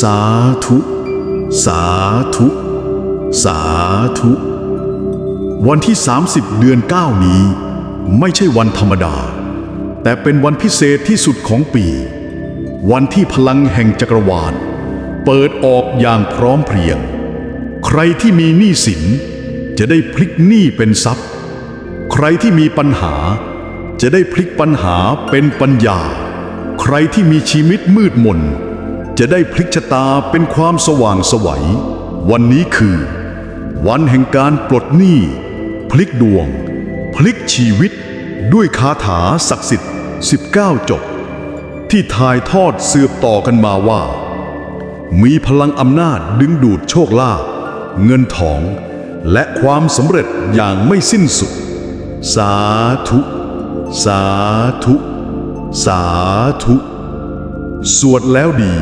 สาธุ สาธุ สาธุ วันที่ 30 เดือน 9 นี้ ไม่ใช่วันธรรมดา แต่เป็นวันพิเศษที่สุดของปี วันที่พลังแห่งจักรวาล เปิดออกอย่างพร้อมเพรียง ใครที่มีหนี้สิน จะได้พลิกหนี้เป็นทรัพย์ ใครที่มีปัญหาจะได้พลิกปัญหาเป็นปัญญา ใครที่มีชีวิตมืดมน จะได้พลิกชะตาเป็นความสว่างสวัย วันนี้คือ วันแห่งการปลดหนี้ พลิกดวง พลิกชีวิต ด้วยคาถาศักดิ์สิทธิ์ 19 จบ ที่ถ่ายทอดสืบต่อกันมาว่า มีพลังอำนาจดึงดูดโชคลาภเงินทอง และความสำเร็จอย่างไม่สิ้นสุด สาธุ สาธุ สาธุ สวดแล้วดี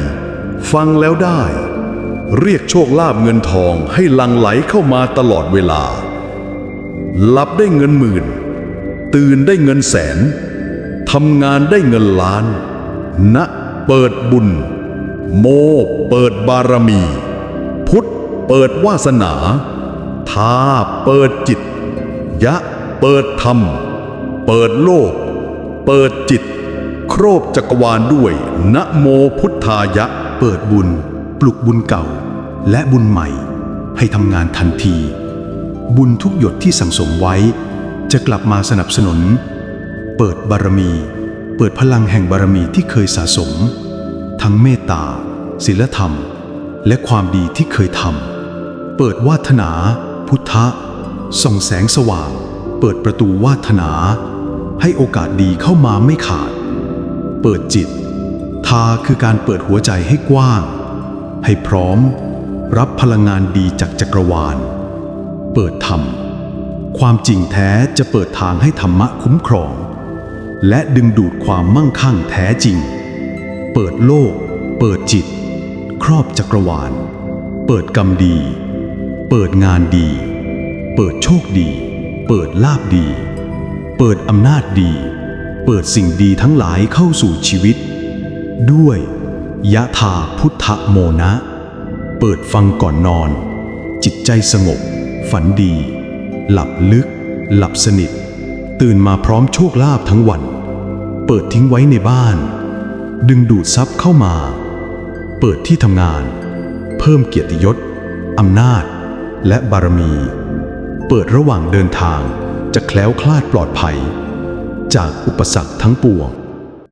ฟังแล้วได้ เรียกโชคลาภเงินทองให้ลังไหลเข้ามาตลอดเวลา หลับได้เงินหมื่น ตื่นได้เงินแสน ทำงานได้เงินล้านณเปิดบุญ โมเปิดบารมี พุทธเปิดวาสนาทาเปิดจิต ยะเปิดธรรม เปิดโลก เปิดจิต ครอบจักรวาลด้วย นะโมพุทธายะ เปิดบุญ ปลุกบุญเก่า และบุญใหม่ ให้ทำงานทันที บุญทุกหยดที่สั่งสมไว้ จะกลับมาสนับสนุน เปิดบารมี เปิดพลังแห่งบารมีที่เคยสะสม ทั้งเมตตาศีลธรรม และความดีที่เคยทำเปิดวาฒนา พุทธะส่องแสงสว่าง เปิดประตูวาฒนาให้โอกาสดีเข้ามาไม่ขาด เปิดจิต ทาคือการเปิดหัวใจให้กว้าง ให้พร้อม รับพลังงานดีจากจักรวาล เปิดธรรม ความจริงแท้จะเปิดทางให้ธรรมะคุ้มครอง และดึงดูดความมั่งคั่งแท้จริง เปิดโลก เปิดจิต ครอบจักรวาล เปิดกรรมดี เปิดงานดี เปิดโชคดี เปิดลาบดี เปิดอำนาจดี ปิดสิ่งดีทั้งหลายเข้าสู่ชีวิต ด้วยยะธาพุทธโมนะ เปิดฟังก่อนนอน จิตใจสงบ ฝันดี หลับลึก หลับสนิท ตื่นมาพร้อมโชคลาภทั้งวัน เปิดทิ้งไว้ในบ้าน ดึงดูดทรัพย์เข้ามา เปิดที่ทำงาน เพิ่มเกียรติยศอำนาจ และบารมี เปิดระหว่างเดินทางจะแคล้วคลาดปลอดภัย จากอุปสรรคทั้งปวง